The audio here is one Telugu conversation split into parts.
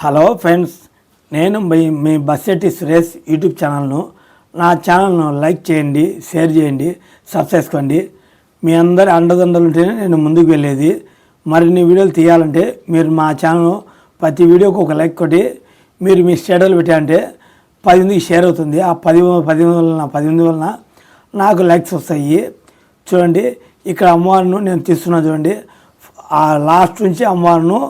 హలో ఫ్రెండ్స్ నేను మీ మీ బస్సెట్టి సురేష్ యూట్యూబ్ ఛానల్ను. నా ఛానల్ను లైక్ చేయండి షేర్ చేయండి సబ్స్క్రైబ్ చేసుకోండి. మీ అందరి అండదండలు ఉంటేనే నేను ముందుకు వెళ్ళేది. మరిన్ని వీడియోలు తీయాలంటే మీరు మా ఛానల్ ప్రతి వీడియోకి ఒక లైక్ కొట్టి మీరు మీ స్టేటర్లు పెట్టారంటే పది మందికి షేర్ అవుతుంది. ఆ పది పది వలన పది మంది వలన నాకు లైక్స్ వస్తాయి. చూడండి ఇక్కడ అమ్మవారిను నేను తీస్తున్నాను చూడండి. ఆ లాస్ట్ నుంచి అమ్మవారిను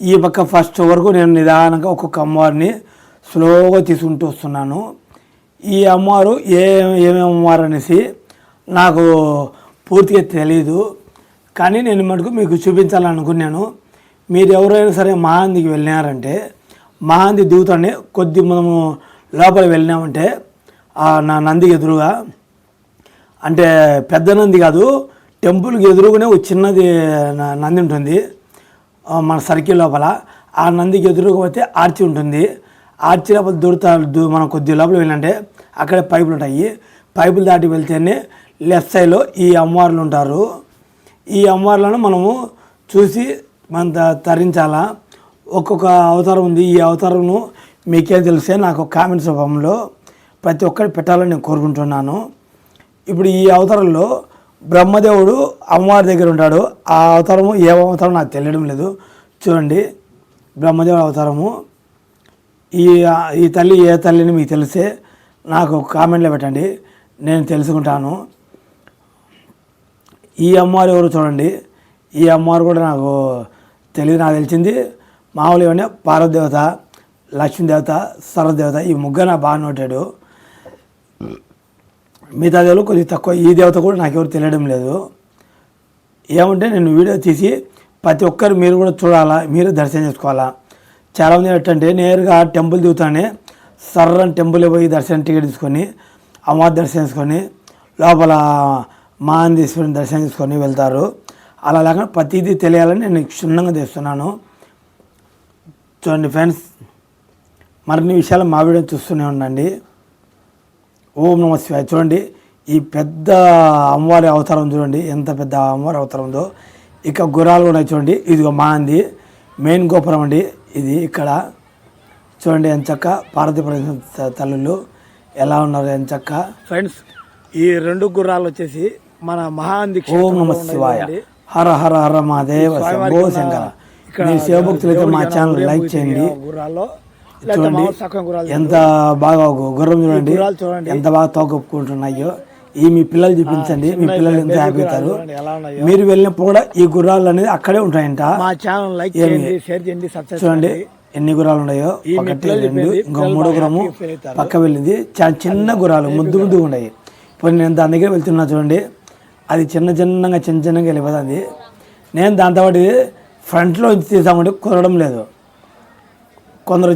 ఈ పక్క ఫస్ట్ వరకు నేను నిదానంగా ఒక్కొక్క అమ్మవారిని స్లోగా తీసుకుంటూ వస్తున్నాను. ఈ అమ్మవారు ఏ ఏమేమి అమ్మవారు అనేసి నాకు పూర్తిగా తెలియదు కానీ నేను మటుకు మీకు చూపించాలనుకున్నాను మీరు ఎవరైనా సరే మహాందికి వెళ్ళినారంటే మహాంది దిగుతానే కొద్ది మనము లోపల వెళ్ళినామంటే ఆ నా నందికి ఎదురుగా అంటే పెద్ద నంది కాదు టెంపుల్కి ఎదురుగానే ఒక చిన్నది న- నంది ఉంటుంది. మన సర్కిల్ లోపల. ఆ నందికి ఎదురుగా పోతే ఆర్చి ఉంటుంది. ఆర్చి లోపల దూరతా మనం కొద్ది లోపల వెళ్ళంటే అక్కడ పైపులు ఉంటాయి. పైపులు దాటి వెళ్తేనే లెఫ్ట్ సైడ్లో ఈ అమ్మవార్లు ఉంటారు. ఈ అమ్మవార్లను మనము చూసి మనం తరించాలా? ఒక్కొక్క అవతారం ఉంది. ఈ అవతారంను మీకేం తెలిసే నాకు కామెంట్స్ రూపంలో ప్రతి ఒక్కరు పెట్టాలని నేను కోరుకుంటున్నాను. ఇప్పుడు ఈ అవతారంలో బ్రహ్మదేవుడు అమ్మవారి దగ్గర ఉంటాడు. ఆ అవతారము ఏ అవతారం నాకు తెలియడం లేదు. చూడండి బ్రహ్మదేవుడు అవతారము. ఈ ఈ తల్లి ఏ తల్లిని మీకు తెలిసే నాకు కామెంట్లో పెట్టండి. నేను తెలుసుకుంటాను. ఈ అమ్మవారు ఎవరు చూడండి. ఈ అమ్మవారు కూడా నాకు తెలియదు నాకు తెలిసింది. మామూలు ఏమన్నా పార్వదేవత లక్ష్మీదేవత సరదేవత ఈ ముగ్గురు నాకు బాగా నోటాడు మిగతా దేవులు కొద్దిగా తక్కువ. ఈ దేవత కూడా నాకు ఎవరు తెలియడం లేదు. ఏమంటే నేను వీడియో తీసి ప్రతి ఒక్కరు మీరు కూడా చూడాలా మీరు దర్శనం చేసుకోవాలా. చాలామంది ఏంటంటే నేరుగా టెంపుల్ దిగుతానే సర్రని టెంపుల్ పోయి దర్శనం టికెట్ తీసుకొని అమ్మవారి దర్శనం చేసుకొని లోపల మహాందీశ్వరిని దర్శనం చేసుకొని వెళ్తారు. అలా లేకుండా ప్రతిదీ తెలియాలని నేను క్షుణ్ణంగా చేస్తున్నాను. చూడండి ఫ్రెండ్స్ మరిన్ని విషయాలు మా వీడియో చూస్తూనే ఉండండి. ఓం నమ శివాయ. చూడండి ఈ పెద్ద అమ్మవారి అవతారం చూడండి ఎంత పెద్ద అమ్మవారి అవతారం ఉందో. ఇక గుర్రాలు కూడా ఉన్నాయి చూడండి ఇదిగో మాంది మెయిన్ గోపురం అండి ఇది ఇక్కడ. చూడండి ఎంచక్క పార్వతీపురం త- తల్లులు. ఎలా ఉన్నారు ఎంచక్క? ఫ్రెండ్స్ ఈ రెండు గుర్రాలు వచ్చేసి మన మహాంది ఓం నమ శివాయ. హర హర హర మహాదేవ శంభో శంకర. మీ శివభక్తులు అయితే మా ఛానల్ లైక్ చేయండి. గుర్రాల్లో చూడండి ఎంత బాగా గుర్రం చూడండి ఎంత బాగా తోకొప్పుకుంటున్నాయో ఈ మీ పిల్లలు చూపించండి మీ పిల్లలు ఎంత హ్యాపీ అవుతారు. మీరు వెళ్ళినప్పుడు కూడా ఈ గుర్రాలు అనేది అక్కడే ఉంటాయంట. చూడండి ఎన్ని గుర్రాలు ఉన్నాయో. ఒకటి రెండు ఇంకో మూడో గుర్రము పక్క వెళ్ళింది. చాలా చిన్న గుర్రాలు ముద్దు ముద్దుగా ఉన్నాయి ఇప్పుడు నేను దాని దగ్గర వెళ్తున్నా చూడండి. అది చిన్న చిన్నగా చిన్న చిన్నగా వెళ్ళిపోతుంది. నేను దాంతో పాటు ఫ్రంట్లో తీసామంటే కుదరడం లేదు. కొందరు